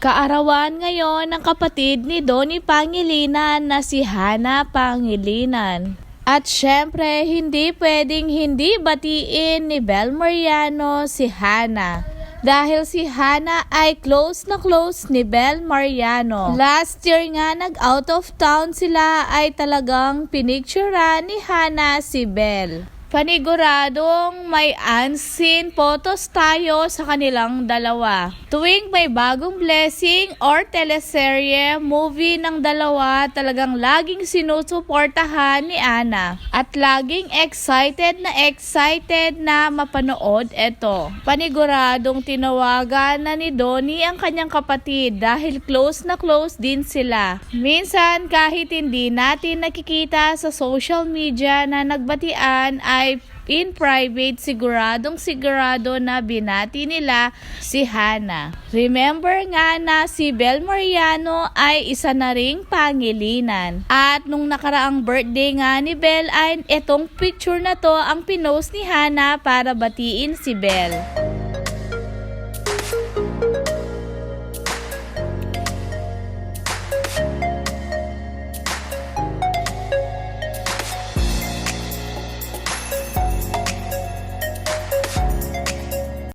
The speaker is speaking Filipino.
Kaarawan ngayon ng kapatid ni Donnie Pangilinan na si Hana Pangilinan. At syempre, hindi pwedeng hindi batiin ni Bel Mariano si Hana. Dahil si Hana ay close na close ni Bel Mariano. Last year nga nag-out of town sila ay talagang pinicturean ni Hana si Bel. Paniguradong may unseen photos tayo sa kanilang dalawa. Tuwing may bagong blessing or teleserye, movie ng dalawa, talagang laging sinusuportahan ni Ana. At laging excited na excited na mapanood ito. Paniguradong tinawagan na ni Donnie ang kanyang kapatid dahil close na close din sila. Minsan kahit hindi natin nakikita sa social media na nagbatian ay in private siguradong sigurado na binati nila si Hana. Remember nga na si Bel Mariano ay isa na ring pangilinan. At nung nakaraang birthday nga ni Bel ay etong picture na to ang pinost ni Hana para batiin si Bel.